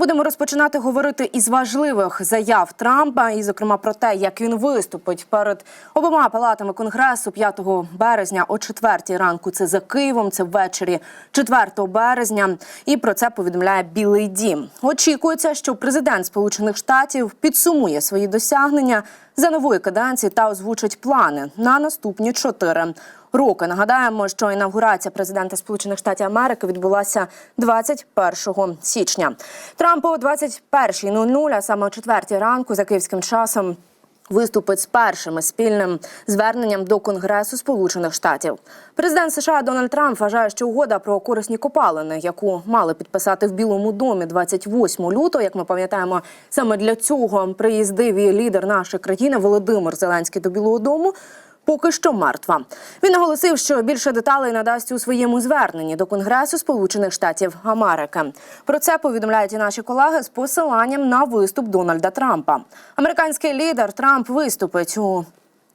Будемо розпочинати говорити із важливих заяв Трампа, і зокрема про те, як він виступить перед обома палатами конгресу 5 березня о 4 ранку. Це за Києвом. Це ввечері 4 березня. І про це повідомляє Білий Дім. Очікується, що президент Сполучених Штатів підсумує свої досягнення за нової каденції та озвучить плани на наступні чотири роки. Нагадаємо, що інавгурація президента Сполучених Штатів Америки відбулася 21 січня. Трамп о 21.00, а саме о 4 ранку за київським часом. Виступить з першим спільним зверненням до Конгресу Сполучених Штатів. Президент США Дональд Трамп вважає, що угода про корисні копалини, яку мали підписати в Білому домі 28 лютого, як ми пам'ятаємо, саме для цього приїздив і лідер нашої країни Володимир Зеленський до Білого Дому поки що мертва. Він наголосив, що більше деталей надасть у своєму зверненні до Конгресу Сполучених Штатів Америки. Про це повідомляють і наші колеги з посиланням на виступ Дональда Трампа. Американський лідер Трамп виступить у.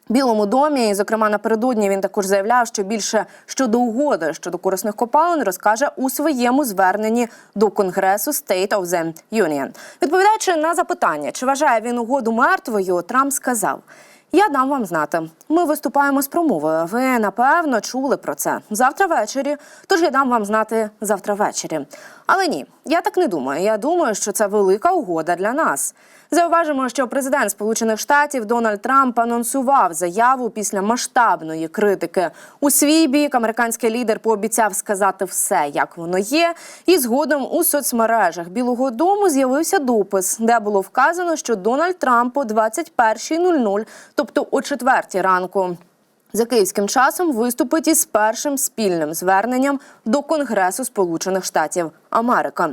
Білому домі, і зокрема напередодні він також заявляв, що більше щодо угоди щодо корисних копалин розкаже у своєму зверненні до Конгресу State of the Union. Відповідаючи на запитання, чи вважає він угоду мертвою, Трамп сказав. Я дам вам знати. Ми виступаємо з промовою. Ви напевно чули про це завтра ввечері. Тож я дам вам знати завтра ввечері. Але ні, я так не думаю. Я думаю, що це велика угода для нас. Зауважимо, що президент Сполучених Штатів Дональд Трамп анонсував заяву після масштабної критики. У свій бік американський лідер пообіцяв сказати все, як воно є. І згодом у соцмережах Білого Дому з'явився допис, де було вказано, що Дональд Трамп о 21.00, тобто о 4 ранку. За київським часом виступить із першим спільним зверненням до Конгресу Сполучених Штатів Америки.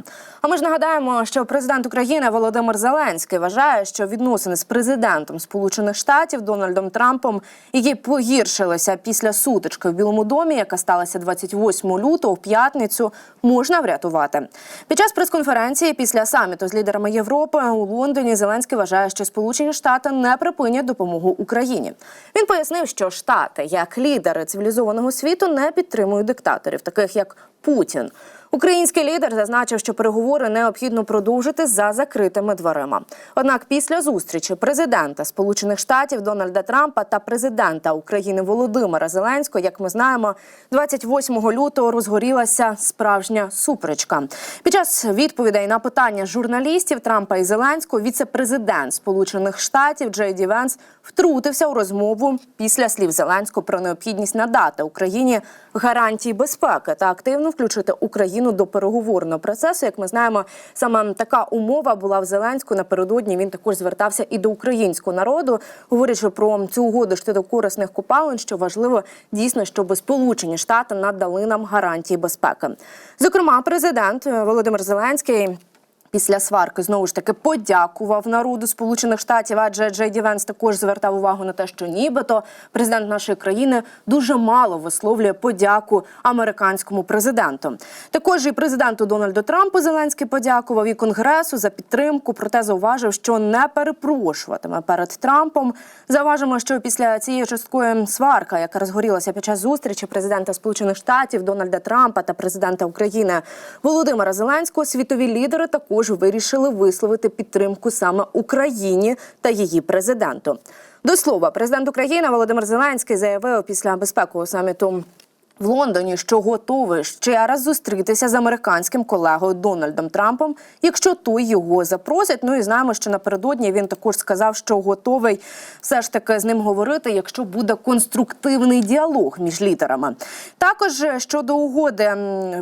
А ми ж нагадаємо, що президент України Володимир Зеленський вважає, що відносини з президентом Сполучених Штатів Дональдом Трампом, які погіршилися після сутички в Білому домі, яка сталася 28 лютого в п'ятницю, можна врятувати. Під час прес-конференції після саміту з лідерами Європи у Лондоні Зеленський вважає, що Сполучені Штати не припинять допомогу Україні. Він пояснив, що Штати, як лідери цивілізованого світу, не підтримують диктаторів, таких як Путін. Український лідер зазначив, що переговори необхідно продовжити за закритими дверима. Однак, після зустрічі президента Сполучених Штатів Дональда Трампа та президента України Володимира Зеленського, як ми знаємо, 28 лютого розгорілася справжня суперечка. Під час відповідей на питання журналістів Трампа і Зеленського, віце-президент Сполучених Штатів Джей Ді Венс втрутився у розмову після слів Зеленського про необхідність надати Україні гарантії безпеки та активно включити Україну до переговорного процесу. Як ми знаємо, саме така умова була в Зеленську. Напередодні він також звертався і до українського народу, говорячи про цю угоду щодо корисних купалин, що важливо дійсно, щоб Сполучені Штати надали нам гарантії безпеки. Зокрема, президент Володимир Зеленський. Після сварки знову ж таки подякував народу Сполучених Штатів, адже Джей Ді Венс також звертав увагу на те, що нібито президент нашої країни дуже мало висловлює подяку американському президенту. Також і президенту Дональду Трампу Зеленський подякував і конгресу за підтримку. Проте зауважив, що не перепрошуватиме перед Трампом. Зауважимо, що після цієї часткової сварка, яка розгорілася під час зустрічі президента Сполучених Штатів Дональда Трампа та президента України Володимира Зеленського, світові лідери також вирішили висловити підтримку саме Україні та її президенту. До слова, президент України Володимир Зеленський заявив після безпекового саміту. В Лондоні, що готовий ще раз зустрітися з американським колегою Дональдом Трампом, якщо той його запросить. Ну і знаємо, що напередодні він також сказав, що готовий все ж таки з ним говорити, якщо буде конструктивний діалог між лідерами. Також щодо угоди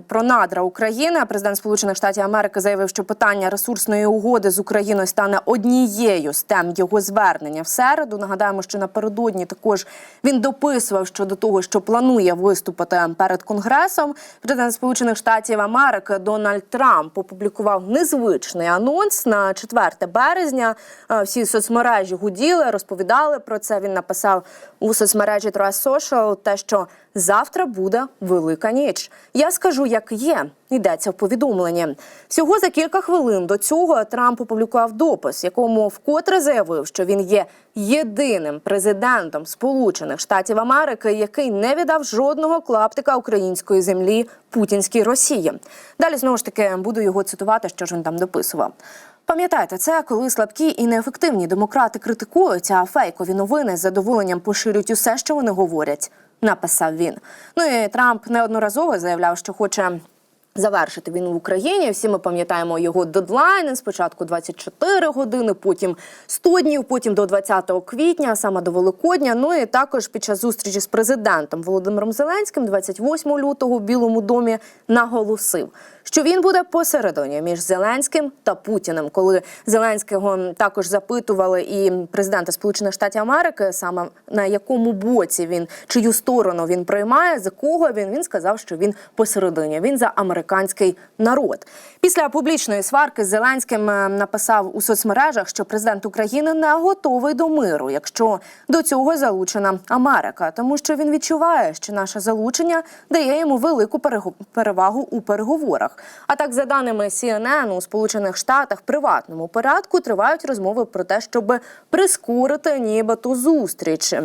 про надра України, президент Сполучених Штатів Америки заявив, що питання ресурсної угоди з Україною стане однією з тем його звернення в середу. Нагадаємо, що напередодні також він дописував щодо того, що планує виступити перед конгресом. Президент Сполучених Штатів Америки Дональд Трамп опублікував незвичний анонс на 4 березня. Е, Всі соцмережі гуділи, розповідали про це. Він написав у соцмережі Trust Social те, що завтра буде велика ніч. Я скажу, як є. Йдеться в повідомленні. Всього за кілька хвилин до цього Трамп опублікував допис, якому вкотре заявив, що він є єдиним президентом Сполучених Штатів Америки, який не віддав жодного клаптика української землі путінській Росії. Далі знову ж таки буду його цитувати, що ж він там дописував. Пам'ятайте, це коли слабкі і неефективні демократи критикують, а фейкові новини з задоволенням поширюють усе, що вони говорять. Написав він. Ну і Трамп неодноразово заявляв, що хоче завершити війну в Україні. Всі ми пам'ятаємо його дедлайни. Спочатку 24 години, потім 100 днів, потім до 20 квітня, саме до Великодня. Ну і також під час зустрічі з президентом Володимиром Зеленським, 28 лютого в Білому домі, наголосив, що він буде посередині між Зеленським та Путіним. Коли Зеленського також запитували і президента Сполучених Штатів Америки, саме на якому боці він чию сторону він приймає, за кого він він сказав, що він посередині. Він за американський народ. Після публічної сварки Зеленським е, написав у соцмережах, що президент України не готовий до миру, якщо до цього залучена Америка, тому що він відчуває, що наше залучення дає йому велику перевагу у переговорах. А так, за даними CNN, у Сполучених Штатах приватному порядку тривають розмови про те, щоб прискорити нібито зустрічі.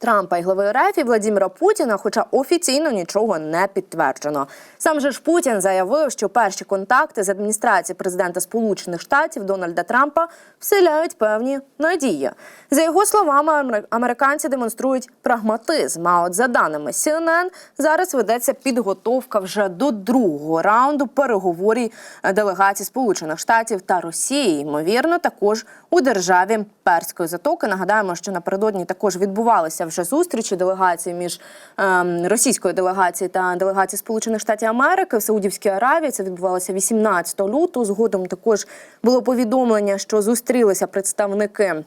Трампа і глави РФ і Владіміра Путіна, хоча офіційно нічого не підтверджено. Сам же ж Путін заявив, що перші контакти з адміністрації президента Сполучених Штатів Дональда Трампа вселяють певні надії. За його словами, амер- американці демонструють прагматизм. А от за даними CNN, зараз ведеться підготовка вже до другого раунду переговорів делегацій Сполучених Штатів та Росії. Ймовірно, також у державі Перської затоки. Нагадаємо, що напередодні також відбувалися вже зустрічі делегації між ем, російською делегацією та делегацією Сполучених Штатів Америки в Саудівській Аравії. Це відбувалося 18 лютого. Згодом також було повідомлення, що зустрілися представники.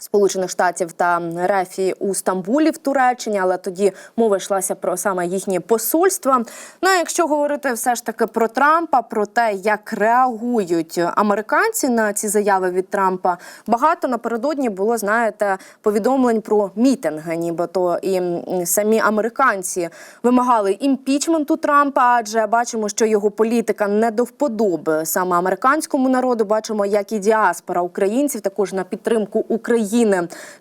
Сполучених Штатів та Рефії у Стамбулі в Туреччині, але тоді мова йшлася про саме їхні посольства. Ну а якщо говорити все ж таки про Трампа, про те, як реагують американці на ці заяви від Трампа, багато напередодні було знаєте повідомлень про мітинги, нібито і самі американці вимагали імпічменту Трампа, адже бачимо, що його політика не до вподоби саме американському народу. Бачимо, як і діаспора українців також на підтримку України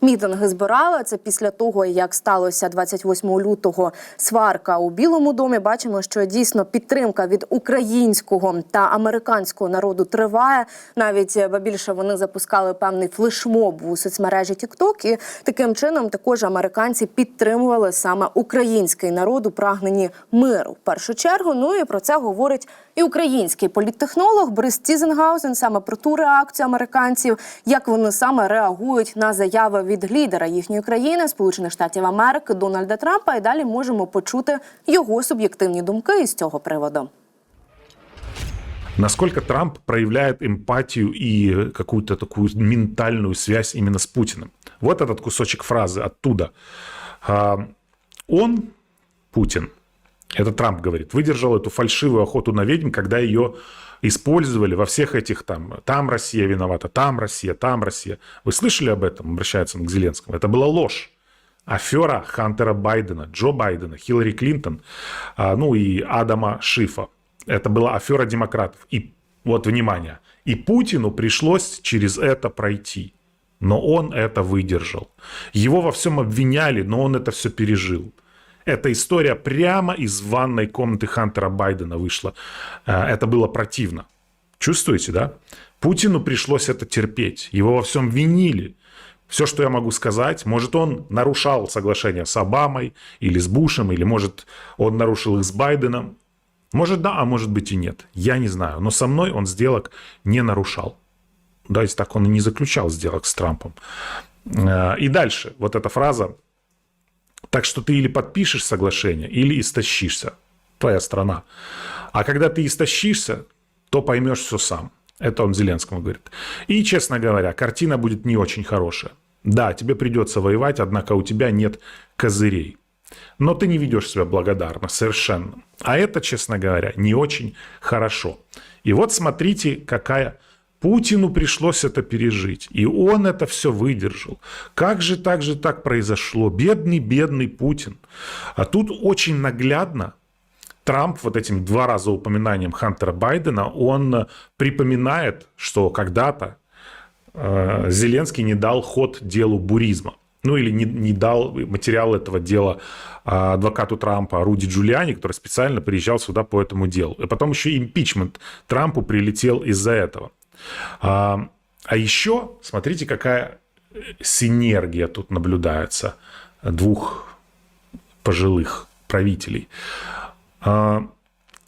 мітинги збирала. Це після того, як сталося 28 лютого сварка у Білому домі. Бачимо, що дійсно підтримка від українського та американського народу триває. Навіть е, ба більше вони запускали певний флешмоб у соцмережі TikTok, і таким чином також американці підтримували саме український народ у прагненні миру. В першу чергу, ну і про це говорить і український політтехнолог Борис Тізенгаузен саме про ту реакцію американців, як вони саме реагують на заяви від лідера їхньої країни, Сполучених Штатів Америки Дональда Трампа. І далі можемо почути його суб'єктивні думки із цього приводу. Насколько Трамп проявляет эмпатию и какую-то такую ментальную связь именно с Путиным. Вот этот кусочек фразы оттуда. А, Он, Путин, это Трамп говорит, выдержал эту фальшивую охоту на ведьм, когда ее использовали во всех этих там, там Россия виновата, там Россия, там Россия. Вы слышали об этом? Обращается он к Зеленскому. Это была ложь. Афера Хантера Байдена, Джо Байдена, Хиллари Клинтон, а, ну и Адама Шифа. Это была афера демократов. И вот, внимание, и Путину пришлось через это пройти. Но он это выдержал. Его во всем обвиняли, но он это все пережил. Эта история прямо из ванной комнаты Хантера Байдена вышла. Э, Это было противно. Чувствуете, да? Путину пришлось это терпеть. Его во всем винили. Все, что я могу сказать, может, он нарушал соглашение с Обамой или с Бушем, или, может, он нарушил их с Байденом. Может, да, а может быть и нет. Я не знаю. Но со мной он сделок не нарушал. Да, если так он и не заключал сделок с Трампом. Э, И дальше. Вот эта фраза. Так что ты или подпишешь соглашение, или истощишься. Твоя страна. А когда ты истощишься, то поймешь все сам. Это он Зеленскому говорит. И, честно говоря, картина будет не очень хорошая. Да, тебе придется воевать, однако у тебя нет козырей. Но ты не ведешь себя благодарно, совершенно. А это, честно говоря, не очень хорошо. И вот смотрите, какая Путину пришлось это пережить. И он это все выдержал. Как же так же так произошло? Бедный, бедный Путин. А тут очень наглядно Трамп вот этим два раза упоминанием Хантера Байдена, он э, припоминает, что когда-то э, Зеленский не дал ход делу буризма. Ну или не, не дал материал этого дела а, адвокату Трампа Руди Джулиани, который специально приезжал сюда по этому делу. И потом еще импичмент Трампу прилетел из-за этого. А, а еще, смотрите, какая синергия тут наблюдается двух пожилых правителей. А,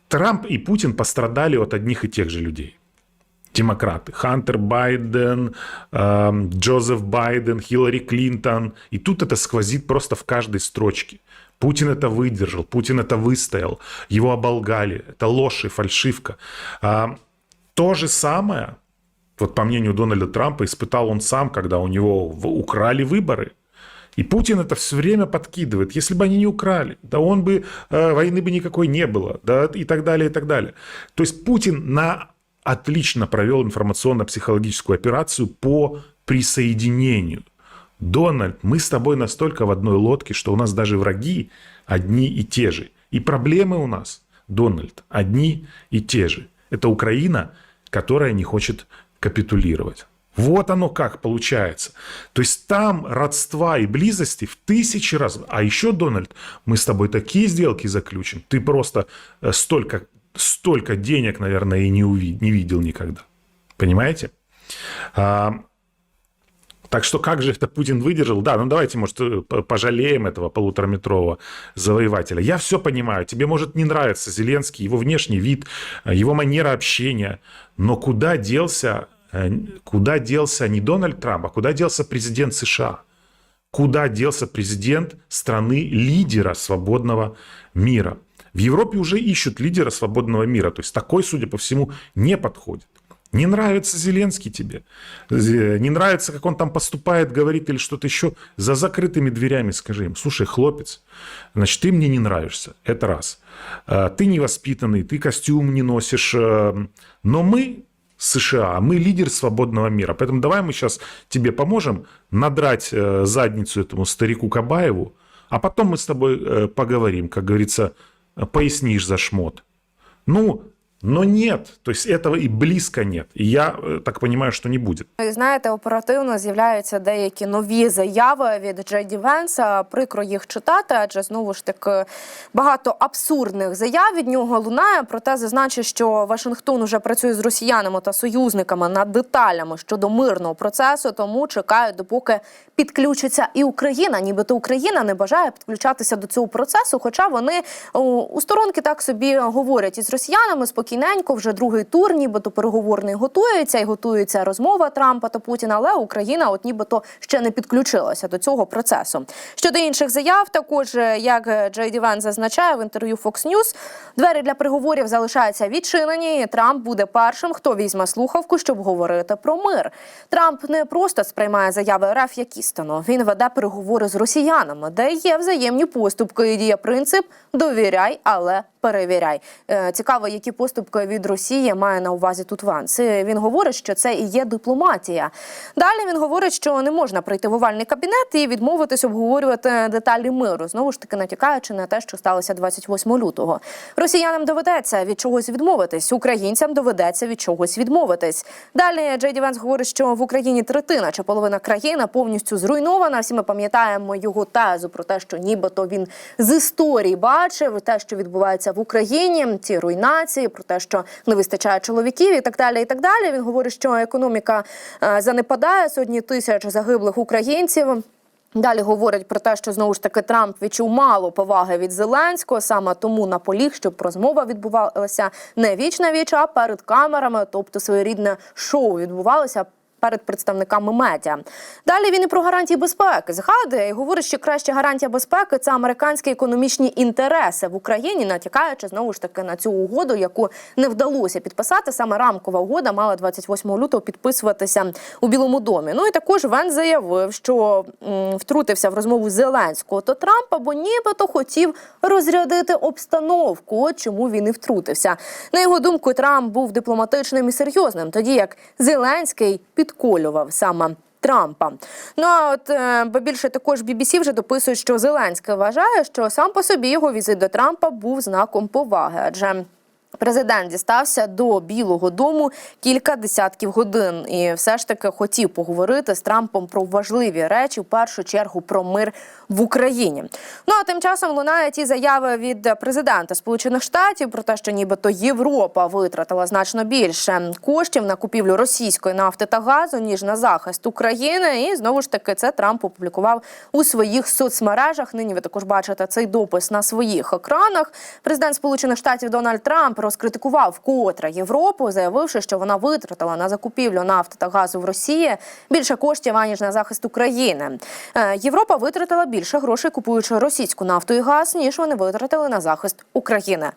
Трамп и Путин пострадали от одних и тех же людей. Демократы. Хантер Байден, эм, Джозеф Байден, Хиллари Клинтон. И тут это сквозит просто в каждой строчке. Путин это выдержал, Путин это выстоял, его оболгали. Это ложь и фальшивка. А, то же самое, вот по мнению Дональда Трампа, испытал он сам, когда у него украли выборы. И Путин это все время подкидывает. Если бы они не украли, да он бы, э, войны бы никакой не было, да и так далее, и так далее. То есть Путин на отлично провел информационно-психологическую операцию по присоединению. Дональд, мы с тобой настолько в одной лодке, что у нас даже враги одни и те же. И проблемы у нас, Дональд, одни и те же. Это Украина, которая не хочет капитулировать. Вот оно как получается. То есть там родства и близости в тысячи раз. А еще, Дональд, мы с тобой такие сделки заключим. Ты просто э, столько, столько денег, наверное, и не, уви- не видел никогда. Понимаете? А, так что как же это Путин выдержал? Да, ну давайте, может, э, пожалеем этого полутораметрового завоевателя. Я все понимаю. Тебе может не нравиться Зеленский, его внешний вид, э, его манера общения. Но куда делся, э, куда делся не Дональд Трамп, а куда делся президент США? Куда делся президент страны лидера свободного мира? В Европе уже ищут лидера свободного мира. То есть такой, судя по всему, не подходит. Не нравится Зеленский тебе, не нравится, как он там поступает, говорит или что-то еще, за закрытыми дверями скажи им, слушай, хлопец, значит, ты мне не нравишься, это раз. А, Ты невоспитанный, ты костюм не носишь, э, но мы США, мы лидер свободного мира, поэтому давай мы сейчас тебе поможем надрать э, задницу этому старику Кабаеву, а потом мы с тобой э, поговорим, как говорится, пояснишь за шмот. Ну, но нет, то есть этого и близко нет. И я э, так понимаю, что не будет. І знаєте, оперативно з'являються деякі нові заяви від Джейді Венса. Прикро їх читати, адже знову ж таки багато абсурдних заяв від нього лунає. Проте зазначив, що Вашингтон уже працює з росіянами та союзниками над деталями щодо мирного процесу, тому чекають, допоки підключиться і Україна. Нібито Україна не бажає підключатися до цього процесу. Хоча вони у сторонки так собі говорять із росіянами спокійненько, вже другий тур, нібито переговорний готується і готується розмова Трампа та Путіна. Але Україна, от нібито ще не підключилася до цього процесу. Щодо інших заяв, також е, як Джей Ді Вен зазначає в інтерв'ю Fox News, двері для переговорів залишаються відчинені. і Трамп буде першим, хто візьме слухавку, щоб говорити про мир. Трамп не просто сприймає заяви РФ як істину. Він веде переговори з росіянами, де є взаємні поступки і діє принцип довіряй, але перевіряй. Е, Цікаво, які поступки від Росії має на увазі тут Ванс. Е, Він говорить, що це і є дипломатія. Далі він говорить, що не можна прийти в овальний кабінет і відмовитись обговорювати деталі миру. Знову ж таки, натякаючи на те, що сталося 28 лютого. Росіянам доведеться від чогось відмовитись, українцям доведеться від чогось відмовитись. Далі Джей Ді Венс говорить, що в Україні третина чи половина країни повністю зруйнована. Всі ми пам'ятаємо його тезу про те, що нібито він з історії бачив те, що відбувається в Україні, ці руйнації, про те, що не вистачає чоловіків, і так далі. І так далі. Він говорить, що економіка е, занепадає сотні тисяч загиблих українців. Далі говорять про те, що знову ж таки Трамп відчув мало поваги від Зеленського, саме тому наполіг, щоб розмова відбувалася не віч на віч, а перед камерами, тобто своєрідне шоу відбувалося. Перед представниками медіа далі він і про гарантії безпеки згадує і говорить, що краща гарантія безпеки це американські економічні інтереси в Україні, натякаючи знову ж таки на цю угоду, яку не вдалося підписати. Саме рамкова угода мала 28 лютого підписуватися у Білому домі. Ну і також Вен заявив, що втрутився в розмову Зеленського та Трампа, бо нібито хотів розрядити обстановку. Чому він і втрутився. На його думку, Трамп був дипломатичним і серйозним, тоді як Зеленський підколював саме. Трампа. Ну а от е, бо більше також BBC вже дописують, що Зеленський вважає, що сам по собі його візит до Трампа був знаком поваги, адже Президент дістався до Білого Дому кілька десятків годин і все ж таки хотів поговорити з Трампом про важливі речі, в першу чергу про мир в Україні. Ну а тим часом лунають ті заяви від президента Сполучених Штатів про те, що нібито Європа витратила значно більше коштів на купівлю російської нафти та газу ніж на захист України. І знову ж таки це Трамп опублікував у своїх соцмережах. Нині ви також бачите цей допис на своїх екранах. Президент Сполучених Штатів Дональд Трамп розкритикував вкотре Європу, заявивши, що вона витратила на закупівлю нафти та газу в Росії більше коштів аніж на захист України. Е, Європа витратила більше грошей, купуючи російську нафту і газ, ніж вони витратили на захист України.